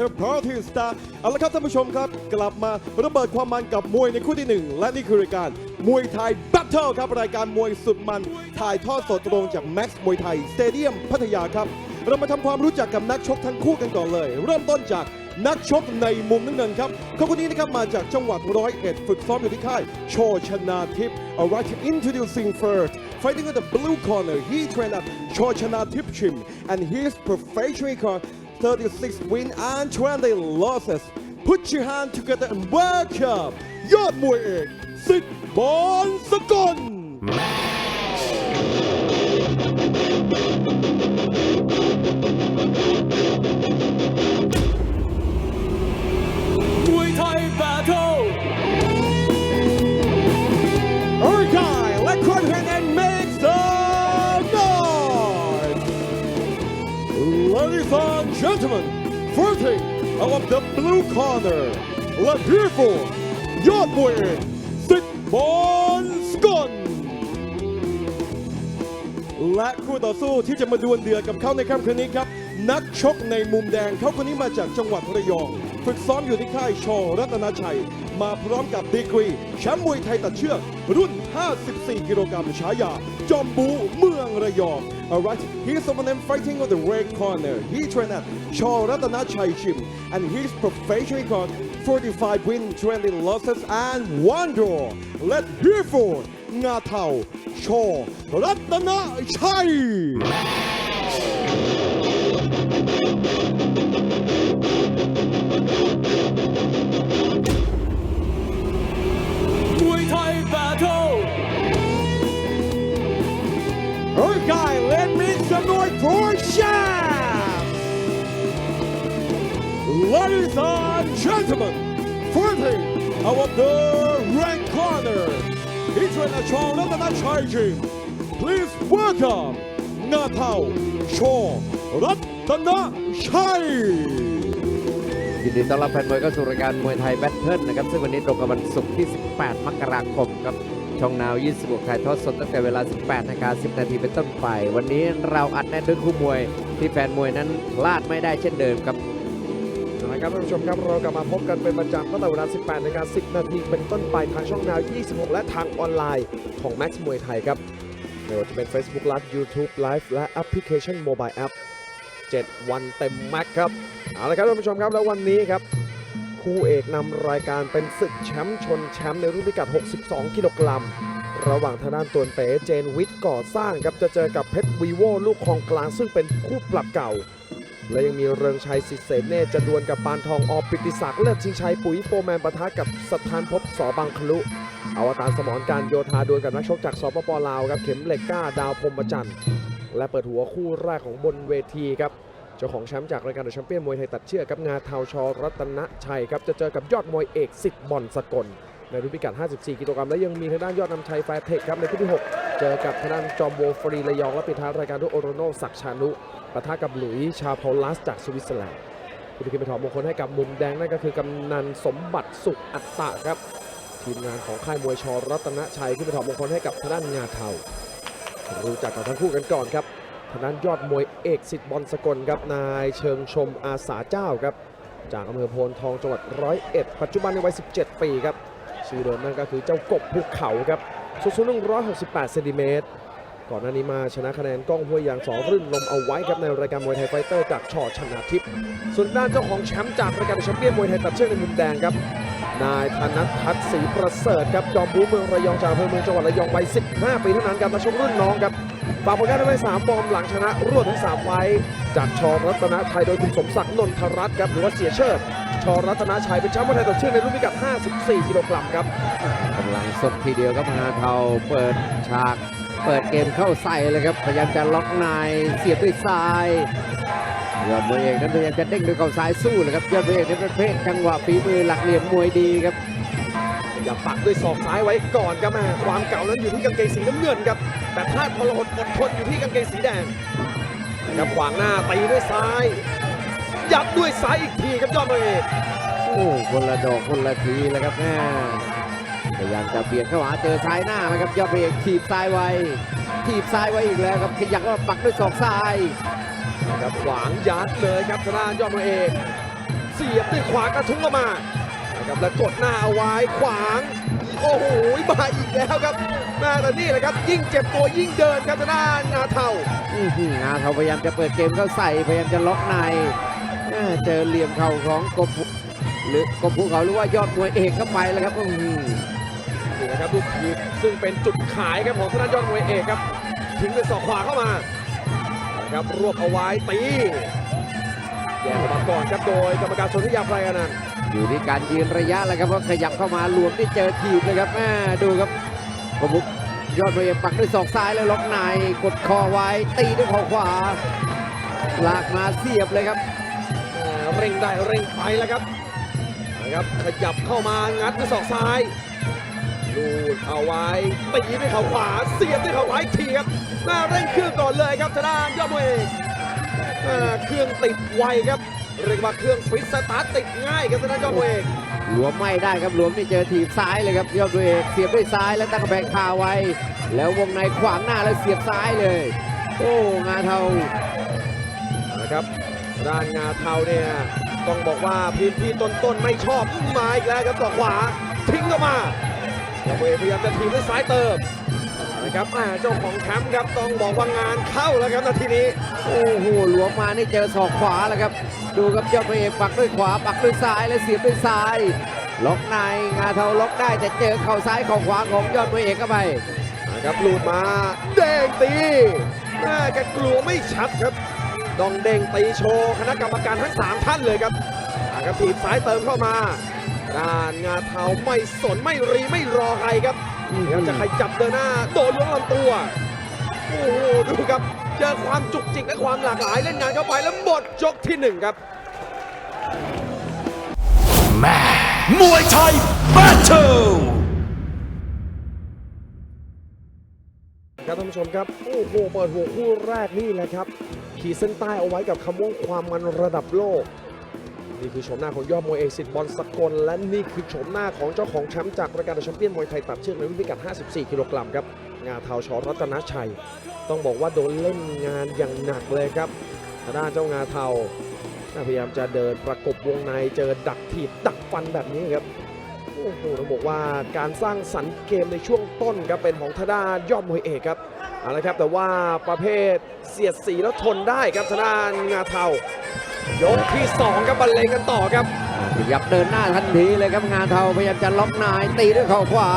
เธอพาทีสตาร์เอาละครับท่านผู้ชมครับ กลับมาระเบิดความมันกับมวยในคู่ที่หนึ่งและนี่คือรายการมวยไทย Battle ครับ รายการมวยสุดมัน ถ่ายทอดสดตรงจาก Max มวยไทยสเตเดียมพัทยาครับ เรามาทำความรู้จักกับนักชกทั้งคู่กันก่อนเลย เริ่มต้นจากนักชกในมุมน้ำเงินครับเขาคนนี้นะครับมาจากจังหวัดร้อยเอ็ดฝึกซ้อมอยู่ที่ค่ายโชชนาทิพย์ Alright introducing first fighting in the blue corner he trained at โชชนาทิพย์ Gym and his professional 36 win and 20 losses put your hand together and welcome ยอดมวยเอกสิทธิ์บอลสกล ม Fighting out of the blue corner, let's hear for ยอดมวยเอกสิทธิ์บอลสกลและคู่ต่อสู้ที่จะมาดวลเดือดกับเขาในค่ำคืนนี้ครับ นักชกในมุมแดงเขาคนนี้มาจากจังหวัดระยอง ฝึกซ้อมอยู่ที่ค่ายชอรัตนาชัย มาพร้อมกับดีกรี แชมป์มวยไทยตัดเชือก รุ่น 54 กิโลกรัมฉายา จอมบูเมืองระยอง Alright he's someone them fighting on the red corner he trained at ชอรัตนชัย Gym and his professional record 45 win 20 losses and one draw let's hear for งาเทาชอรัตนชัยมว ยไทยแบทเทิล Alright, guy, let me some noise for Sham! Ladies and gentlemen, fighting out of the red corner, he's in a Chong Ratanachai Gym. Please welcome Natao Shaw Ratanachai! ยินดีต้อนรับแฟนมวยเข้าสู่รายการมวยไทยแบทเทิลนะครับ ซึ่งวันนี้ตรงกับวันศุกร์ที่ 18 มกราคมครับ ช่องนาว 26 ถ่ายทอดสดตั้งแต่เวลา 18นาฬิกา10 นาทีเป็นต้นไป วันนี้เราอัดแน่นด้วยคู่มวยที่แฟนมวยนั้นพลาดไม่ได้เช่นเดิมครับนะครับท่านผู้ชมครับเรากลับมาพบกันเป็นประจำตั้งแต่เวลา 18นาฬิกา10 นาทีเป็นต้นไปทางช่องนาว 26 และทางออนไลน์ของ Max มวยไทยครับไม่ว่าจะเป็น Facebook Live YouTube Live และแอปพลิเคชัน Mobile App 7 วันเต็มแม็กครับเอาละครับท่านผู้ชมครับแล้ววันนี้ครับคู่เอกนำรายการเป็นศึกแชมป์ชนแชมป์ในรุ่นพิกัด 62 กิโลกรัมระหว่างทางด้านตัวเป๋เจนวิทย์ก่อสร้างครับจะเจอกับเพชรวีโวลูกคลองกลางซึ่งเป็นคู่ปรับเก่า และยังมีเริงชัยสิทธิเสนเนตรจะดวลกับปานทองอปิติศักดิ์เลิศชิงชัยปุ๋ยโฟร์แมนปะทะกับสถานภพสอบางคลุอวตารสมรการโยธาดวลกับนักชกจากสปปลาวครับเข็มเหล็กกล้าดาวพรมจันทร์ และเปิดหัวคู่แรกของบนเวทีครับเจ้าของแชมป์จากรายการเดอะแชมเปี้ยนมวยไทยตัดเชือกครับงาเทาชอรัตนชัยครับจะเจอกับยอดมวยเอกสิทธิ์บอลสกลในรุ่นพิกัด 54 กิโลกรัมและยังมีทางด้านยอดนำชัยแฟร์เทคครับในคู่ที่ 6 เจอกับทางด้านจอมโวฟรีระยองและปิดท้ายรายการด้วยโอโรโนศักชานุปะทะกับหลุยชาพอลัสจากสวิตเซอร์แลนด์ผู้ที่ไปถอดมงคลให้กับมุมแดงนั่นก็คือกำนันสมบัติสุขอัตตะครับทีมงานของค่ายมวยชอรัตนชัยขึ้นไปถอดมงคลให้กับทางด้านงาเทา รู้จักกับทั้งคู่กันก่อนครับทางด้านยอดมวยเอกสิทธิ์บอลสกลครับนายเชิงชมอาสาเจ้าครับ จากอำเภอโพนทองจังหวัดร้อยเอ็ดปัจจุบันในวัย 17 ปีครับ ชื่อเดิมนั่นก็คือเจ้ากบภูเขาครับสูงสูง168เซนติเมตรก่อนหน้านี้มาชนะคะแนนกล้องห้วยยางสองรื่นลมเอาไว้ครับในรายการมวยไทยไฟเตอร์จากชอชนาทิพย์ส่วนด้านเจ้าของแชมป์จากรายการแชมเปี้ยนมวยไทยตัดเชือกในมุมแดงครับ นายธนัททัศน์ศรีประเสริฐครับจอมบูเมืองระยองจากอำเภอเมืองจังหวัดระยองวัย15 ปีเท่านั้นครับมาชกรุ่นน้องครับฝากผลงานได้ไว้3ฟอร์มหลังชนะรวดทั้ง3ไฟจากชอรัตนชัยโดยคุณสมศักดิ์นนทรัตน์ครับหรือว่าเสียเชิดชอรัตนชัยเป็นแชมป์มวยไทยตัดเชือในรุ่นพิกัด 54 กิโลกรัมครับกำลังสดทีเดียวครับงาเทาเปิดฉาก เปิดเกมเข้าใส่เลยครับพยายามจะล็อกในเสียบด้วยซ้าย ยอดมวยเอกนั้นพยายามจะเด้งด้วยเข่าซ้ายสู้เลยครับยอดมวยเอกนั้นประเภทจังหวะฝีมือหลักเหลี่ยมมวยดีครับอย่าปักด้วยศอกซ้ายไว้ก่อนครับแม่ความเก่านั้นอยู่ที่กางเกงสีน้ำเงินครับ แต่ธาตุทรหดอดทนอยู่ที่กางเกงสีแดงนะครับขวางหน้าตีด้วยซ้ายยัดด้วยซ้ายอีกทีครับยอดมวยเอกโอ้คนละดอกคนละทีเลยครับแม่พยายามจะเบียดเข้าหาเจอซ้ายหน้านะครับยอดเอกถีบซ้ายไว้ถีบซ้ายไว้อีกแล้วครับขยักก็ปักด้วยศอกซ้ายนะ ครับขวางยัดเลยครับทางด้านยอดมวยเอกเสียบด้วยขวากระทุ้งเข้ามานะครับแล้วกดหน้าเอาไว้ขวางโอ้โหมาอีกแล้วครับแม่แต่นี่แหละครับ ยิ่งเจ็บตัวยิ่งเดินครับทางด้านงาเทาอื้อหืองาเขาพยายามจะเปิดเกมเข้าใส่พยายามจะล็อกในเอ้อเจอเหลี่ยมเข่าของกบภูหรือกบภูเขาหรือว่ายอดมวยเอกเข้าไปแล้วครับอื้อหือนี่นะครับลูกทีมซึ่งเป็นจุดขายครับของทางด้านยอดมวยเอกครับทิ้งด้วยศอกขวาเข้ามานะ ครับรวบเอาไว้ตีแย่งเข้ามาก่อนครับโดยกรรมการชนทิยาไพรอนันต์อยู่ที่การยืนระยะแล้วครับว่าขยับเข้ามารวมที่เจอทีบเลยครับแม่ดูครับกบภูยอดมวยเอกปักด้วยศอกซ้ายแล้วล็อกในกดคอไว้ตีด้วยเข่าขวาลากมาเสียบเลยครับอ่าเร่งได้เร่งไปแล้วครับนะครับขยับเข้ามางัดด้วยศอกซ้าย ลูดเอาไว้ตีด้วยเข่าขวาเสียบด้วยเข่าขวาอีกทีครับหน้าเร่งเครื่องก่อนเลยครับทางด้านยอดมวยเอกอ่าเครื่องติดไวครับเรียกว่าเครื่องฟิตสตาร์ทติดง่ายครับทางด้านยอดมวยเอกหลวมไม่ได้ครับหลวมนี่เจอถีบซ้ายเลยครับยอดด้วยเอกเสียบด้วยซ้ายแล้วตั้งกระแพงคาไว้ แล้ววงในขวางหน้าแล้วเสียบซ้ายเลย โอ้งาเทานะครับด้านงาเทาเนี่ยต้องบอกว่าพื้นที่ต้นๆไม่ชอบมาอีกแล้วครับต่อขวาทิ้งเข้ามา แล้วเวพยายามจะทีมด้วยซ้ายเติมนะครับอ่าเจ้าของแชมป์ครับต้องบอกว่างานเข้าแล้วครับนาทีนี้ โอ้โหหลวมมานี่เจอศอกขวาแล้วครับ ดูครับยอดพระเอกปักด้วยขวาปักด้วยซ้ายแล้วเสียบด้วยซ้าย ล็อกในงาเทาล็อกได้แต่เจอเข่าซ้ายข่าขวาของยอดพระเอกเข้าไปนะครับหลุดมาเด้งตีแม่แกกลัวไม่ชัดครับต้องเด้งตีโชว์คณะกรรมการทั้งสามท่านเลยครับอ่าครับทีบซ้ายเติมเข้ามา ด้านงาเทาไม่สนไม่รีไม่รอใครครับพยายามจะขยับเดินหน้า โดนล้วงลำตัว โอ้โหดูครับเจอความจุกจิกและความหลากหลายเล่นงานเข้าไปแล้วหมดยกที่หนึ่งครับแม่มวยไทยแบทเทิลครับท่านผู้ชมครับ โอ้โหเปิดหัวคู่แรกนี่แหละครับ ขีดเส้นใต้เอาไว้กับคำว่าความมันระดับโลก นี่คือโฉมหน้าของยอดมวยเอกสิทธิ์บอลสกล และนี่คือโฉมหน้าของเจ้าของแชมป์จากรายการแชมเปี้ยนมวยไทยตัดเชือกในรุ่นพิกัด 54 กิโลกรัมครับ งาเทาชอรัตนชัย ต้องบอกว่าโดนเล่นงานอย่างหนักเลยครับทางด้านเจ้างาเทาพยายามจะเดินประกบวงในเจอดักถีบดักฟันแบบนี้ครับโอ้โหต้องบอกว่าการสร้างสรรค์เกมในช่วงต้นครับเป็นของทาด้านยอดมวยเอกครับเอาละครับแต่ว่าประเภทเสียดสีแล้วทนได้ครับทางด้านงาเทา ยกที่สองครับบรรเลงกันต่อครับขยับเดินหน้าทันทีเลยครับงาเทาพยายามจะล็อกนายตีด้วยเข่าขวา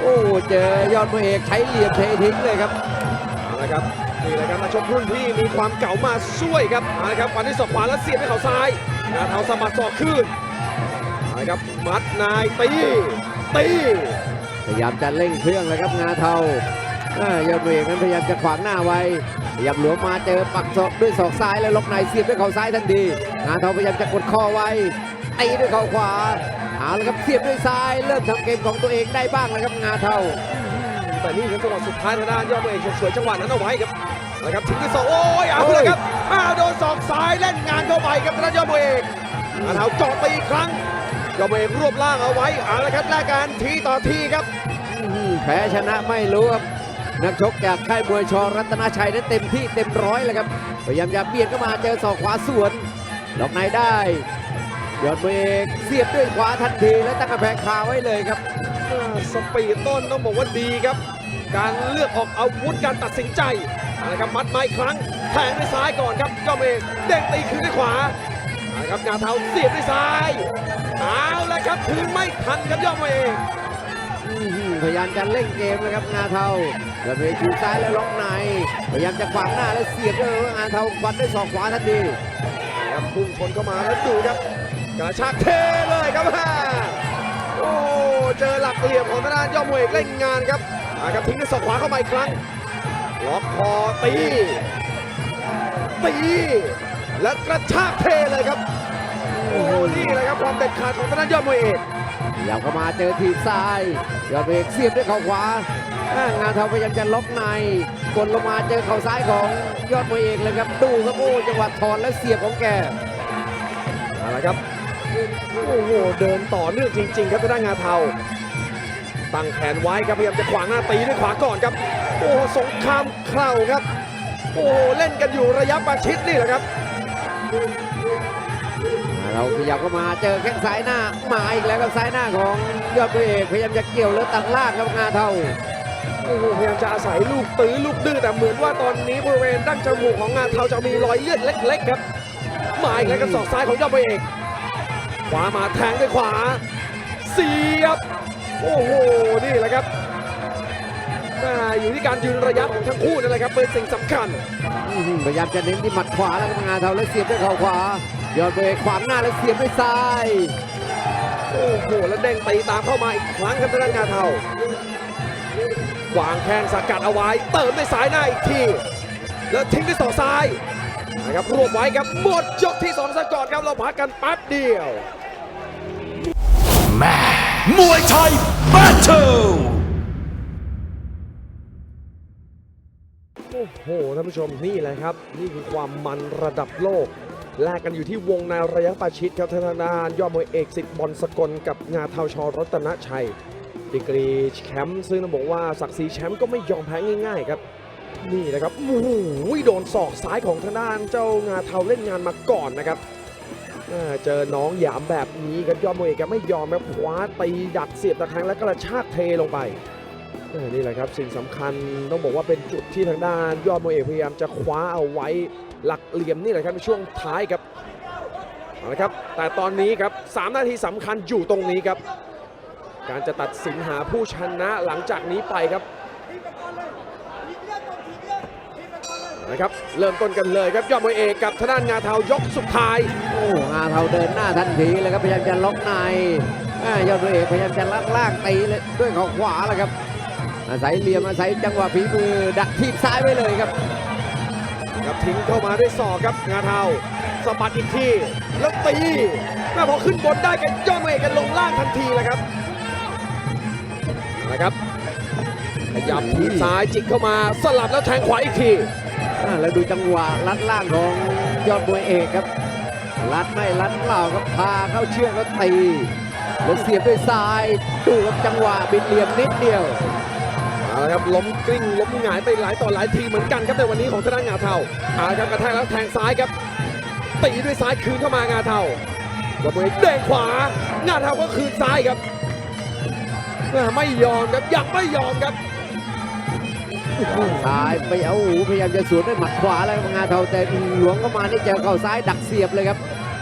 โอ้เจอยอดพระเอกใช้เหลี่ยมเททิ้งเลยครับเอาละครับนี่แหละครับมาชกรุ่นพี่มีความเก่ามาช่วยครับเอาละครับฟันที่ศอกขวาแล้วเสียบด้วยเข่าซ้ายงาเทาสะบัดศอกขึ้นเอาละครับมัดนายตีตีพยายามจะเร่งเครื่องเลยครับงาเทาอ่ายอดเวกนั้นพยายามจะขวางหน้าไว้ พยายามหลวมมาเจอปักศอกด้วยศอกซ้ายแล้วล็อกในเสียบด้วยเข่าซ้ายทันทีงาเทาพยายามจะกดคอไว้ตีด้วยเข่าขวาเอาละครับเสียบด้วยซ้าย เริ่มทำเกมของตัวเองได้บ้างแล้วครับงาเทาแต่นี่คือจังหวะสุดท้ายทางด้านยอดมวยเอกฉกฉวยจังหวะนั้นเอาไว้ครับเอาละครับทิ้งด้วยศอกโอ้ยเอาเลยครับอ้าวโดนศอกซ้ายเล่นงานเข้าไปครับทางด้านยอดมวยเอกงาเทาเจาะไปอีกครั้งยอดมวยเอกรวบล่างเอาไว้เอาละครับแลกกันทีต่อทีครับอื้อหือแพ้ชนะไม่รู้ครับ นักชกจากค่ายมวยชอรัตนาชัยนั้นเต็มที่เต็มร้อยเลยครับพยายามจะเบียดเข้ามาเจอศอกขวาสวนล็อกในได้ยอดมวยเอกเสียบด้วยขวาทันทีและตั้งกระแพงคาไว้เลยครับสปีดต้นต้องบอกว่าดีครับ การเลือกออกอาวุธการตัดสินใจเอาละครับมัดไม้ครั้งแทงด้วยซ้ายก่อนครับยอดมวยเอกเด้งตีคืนด้วยขวาเอาละครับงาเท้าเสียบด้วยซ้ายเอาละครับคืนไม่ทันครับยอดมวยเอก พยายามจะเล่นเกมเลยครับงาเทาแล้วไปทีซ้ายแล้วล็อกในพยายามจะขวางหน้าแล้วเสียบด้วยงาเทาฟันด้วยศอกขวาทันทีครับพุ่งชนเข้ามาแล้วดูครับกระชากเทเลยครับแม่โอ้เจอหลักเหลี่ยมของทางด้านยอดมวยเอกเล่นงานครับอาครับทิ้งด้วยศอกขวาเข้ามาอีกครั้งล็อกคอตีตีและกระชากเทเลยครับโอ้โหนี่แหละครับความเด็ดขาดของทางด้านยอดมวยเอก พยายามเข้ามาเจอทีซ้าย ยอดเอกเสียบด้วยเข่าขวาอ่างานเทาพยายามจะล็อกในกดลงมาเจอเข่าซ้ายของยอดมวยเอกเลยครับดูครับโอ้จังหวะถอนและเสียบของแกเอาละครับโอ้โหเดินต่อเนื่องจริง ๆ ครับทางด้านงาเทาตั้งแขนไว้ครับพยายามจะขวางหน้าตีด้วยขวาก่อนครับ โอ้โหสงครามเข่าครับ โอ้โหเล่นกันอยู่ระยะประชิดนี่แหละครับ เราขยับเข้ามาเจอแข้งซ้ายหน้ามาอีกแล้วกับซ้ายหน้าของยอดพระเอกพยายามจะเกี่ยวแล้วตัดล่างครับงาเท่าโอ้โหพยายามจะอาศัยลูกตื้อลูกดื้อแต่เหมือนว่าตอนนี้บริเวณดั้งจมูกของงานเทาจะมีรอยเลือดเล็ก ๆ ครับมาอีกแล้วกับศอกซ้ายของยอดพระเอกขวามาแทงด้วยขวาเสียบโอ้โหนี่แหละครับอ่าอยู่ที่การยืนระยะของทั้งคู่นั่นแหละครับเป็นสิ่งสำคัญอื้อหือพยายามจะเน้นที่หมัดขวาแล้วครับงาเท่าแล้วเสียบด้วยเข่าขวา ยอดพระเอกขวางหน้าแล้วเสียบด้วยซ้ายโอ้โหแล้วเด้งตีตามเข้ามาอีกครั้งครับทางด้านงาเทาวางแข้งสกัดเอาไว้เติมด้วยซ้ายหน้าอีกที แล้วทิ้งด้วยศอกซ้ายนะครับรวบไว้ครับหมดยกที่สองซะก่อนครับเราพักกันแป๊บเดียวแม่มวยไทยแบทเทิลโอ้โหท่านผู้ชมนี่แหละครับ นี่คือความมันระดับโลก แลกกันอยู่ที่วงในระยะประชิดครับทางด้านยอดมวยเอกสิทธิ์บอลสกลกับงาเทาชอรัตนชัย ดีกรีแชมป์ซึ่งต้องบอกว่าศักดิ์ศรีแชมป์ก็ไม่ยอมแพ้ง่ายๆครับ นี่นะครับโอ้โหโดนศอกซ้ายของทางด้านเจ้างาเทาเล่นงานมาก่อนนะครับเจอน้องหยามแบบนี้ครับยอดมวยเอกไม่ยอมครับคว้าตีดักเสียบตะแคงแล้วกระชากเทลงไป นี่แหละครับสิ่งสำคัญต้องบอกว่าเป็นจุดที่ทางด้านยอดมวยเอกพยายามจะคว้าเอาไว้หลักเหลี่ยมนี่แหละครับในช่วงท้ายครับเอาละครับ แต่ตอนนี้ครับ3นาทีสำคัญอยู่ตรงนี้ครับ การจะตัดสินหาผู้ชนะหลังจากนี้ไปครับนะครับเริ่มต้นกันเลยครับยอดมวยเอกกับทางด้านงาเทายกสุดท้ายโอ้งาเทาเดินหน้าทันทีเลยครับพยายามจะล็อกในยอดพระเอกพยายามจะลัดล่างตีเลยด้วยเข่าขวาแล้วครับ อาศัยเหลี่ยมอาศัยจังหวะฝีมือดักทีบซ้ายไว้เลยครับครับทิ้งเข้ามาด้วยศอกครับงาเทาสะบัดอีกทีแล้วตีแม่พอขึ้นบนได้กันยอดมวยเอกกันลงล่างทันทีเลยครับเอาละครับขยับทีซ้ายจิกเข้ามาสลับแล้วแทงขวาอีกทีอ่าแล้วดูจังหวะลัดล่างของยอดมวยเอกครับลัดไม่ลัดเปล่าครับพาเข้าเชือกแล้วตีแล้วเสียบด้วยซ้ายดูครับจังหวะบิดเหลี่ยมนิดเดียวเอา ละครับล้มกลิ้งล้มหงายไปหลายต่อหลายทีเหมือนกันครับในวันนี้ของทางด้านงาเทาเอาละครับกระแทกแล้วแทงซ้ายครับตีด้วยซ้ายคืนเข้ามางาเทายอดมวยเอกเด้งขวางาเทาก็คืนซ้ายครับแม่ไม่ยอมครับยังไม่ยอมครับซ้ายไปเอาหูพยายามจะสวนด้วยหมัดขวาแล้วครับงาเทาแต่หลวงเข้ามานี่เจอเข่าซ้ายดักเสียบเลยครับ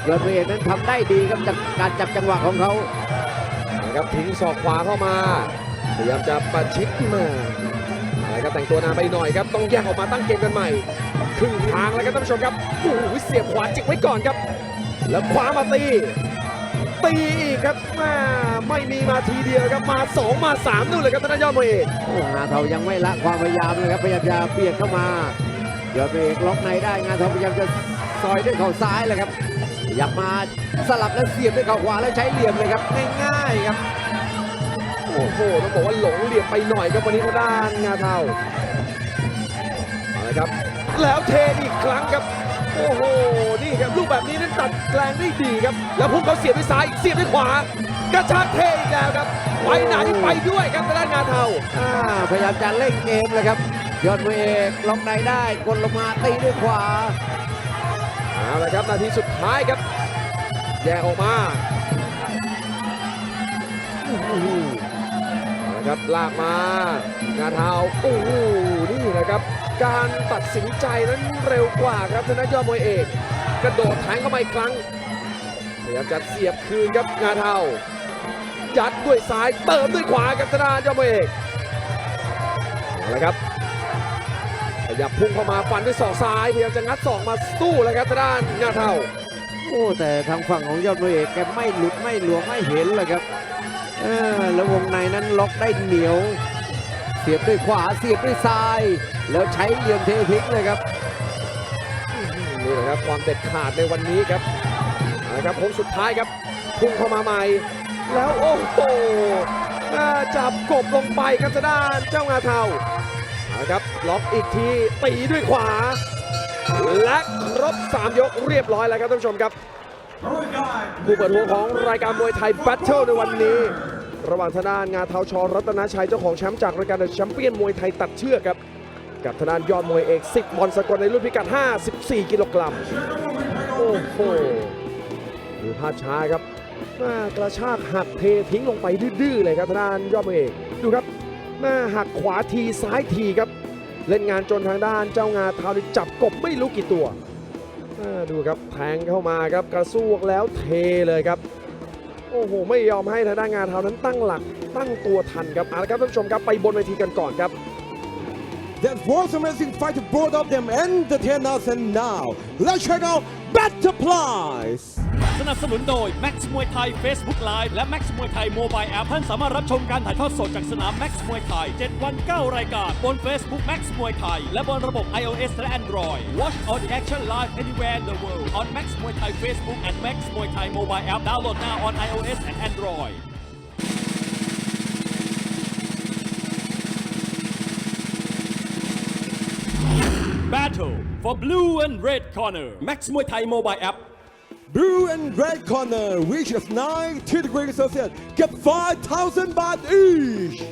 ยอดมวยเอกนั้นทำได้ดีครับจากการจับจังหวะของเขานะครับทิ้งศอกขวาเข้ามา พยายามจะประชิดมาอะไรครับแต่งตัวนานไปหน่อยครับ ต้องแยกออกมาตั้งเกมกันใหม่ครึ่งทางแล้วครับท่านผู้ชมครับโอ้โหเสียบขวาจิกไว้ก่อนครับ แล้วขวามาตี ตีอีกครับแม่ไม่มีมาทีเดียวครับมาสองมาสามนู่นเลยครับท่านยอดมวยเอกโอ้งาเทายังไม่ละความพยายามเลยครับพยายามจะเบียดเข้ามายอดมวยเอกล็อกในได้งานเทาพยายามจะซอยด้วยเข่าซ้ายเลยครับขยับมาสลับแล้วเสียบด้วยเข่าขวาแล้วใช้เหลี่ยมเลยครับง่ายๆครับ อ้โหต้องบอกว่าหลงเหลี่ยมไปหน่อยครับวันนี้ทางด้านงาเทาเอาละครับ แล้วเทอีกครั้งครับ โอ้โห นี่ครับลูกแบบนี้นั้นตัดแรงได้ดีครับ แล้วพุ่งเขาเสียบด้วยซ้ายเสียบด้วยขวากระชากเทอีกแล้วครับไปไหนไปด้วยครับทางด้านงาเทาอ่าพยายามจะเล่นเกมเลยครับ ยอดมวยเอกล็อกในได้กดลงมาตีด้วยขวาเอาละครับนาทีสุดท้ายครับ แยกออกมา ครับลากมางาเทาโอ้โหนี่นะครับ การตัดสินใจนั้นเร็วกว่าครับทางด้านยอดมวยเอก กระโดดแทงเข้ามาอีกครั้งพยายามจะเสียบคืนครับงาเทายัดด้วยซ้ายเติมด้วยขวาครับทางด้านยอดมวยเอกเอาละครับขยับพุ่งเข้ามาฟันด้วยศอกซ้ายพยายามจะงัดศอกมาสู้แล้วครับทางด้านงาเทาโอ้แต่ทางฝั่งของยอดมวยเอกแกไม่หลุดไม่หลวมไม่เห็นเลยครับ ออแล้ววงในนั้นล็อกได้เหนียว เสียบด้วยขวาเสียบด้วยซ้าย แล้วใช้เหลี่ยมเทพลิกเลยครับนี่แหละครับความเด็ดขาดในวันนี้ครับเอาละครับโค้งสุดท้ายครับพุ่งเข้ามาใหม่ แล้วโอ้โหจับกบลงไปครับทางด้านเจ้างาเทาเอาละครับล็อกอีกทีตีด้วยขวา และครบ 3 ยกเรียบร้อยแล้วครับท่านผู้ชมครับผู้เปิดหัวของรายการมวยไทยแบทเทิลในวันนี้ ระหว่างทางานงาเทาชอรัตนาชัยเจ้าของแชมป์จากรายการเดอะแชมเปี้ยนมวยไทยตัดเชือกครับ กับทางานยอดมวยเอกสิบมอนสกลในรุ่นพิกัด 54 กิโลกรัมโอ้โหดูภาพช้าครับหน้ากระชากหักเททิ้งลงไปดื้อๆเลยครับทางานยอดมวยเอกดูครับหน้าหักขวาทีซ้ายทีครับ เล่นงานจนทางด้านเจ้างาเท้าจับกบไม่รู้กี่ตัวดูครับแทงเข้ามาครับกระซวกแล้วเทเลยครับ โอ้โห ไม่ยอมให้ทางด้านงาเท้านั้นตั้งหลักตั้งตัวทันครับเอาละครับท่านผู้ชมครับไปบนเวทีกันก่อนครับ That was amazing fight to both of them entertain us and now let's check out Butterflies สนับสนุนโดย Max มวยไทย Facebook Live และ Max มวยไทย Mobile App ท่านสามารถรับชมการถ่ายทอดสดจากสนาม Max มวยไทย 7 วัน 9 รายการ บน Facebook Max มวยไทย และบนระบบ iOS และ Android Watch all the action live anywhere in the world on Max มวยไทย Facebook and Max มวยไทย Mobile App download now on iOS and Android Battle for blue and red corner Max มวยไทย Mobile App Blue and red corner reaches 90 degrees Celsius get 5,000 baht each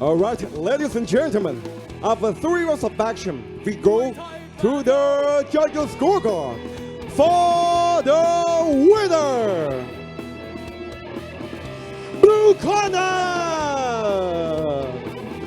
Alright, ladies and gentlemen, after three rounds of action, we go to the judges' scorecard for the winner! Blue corner!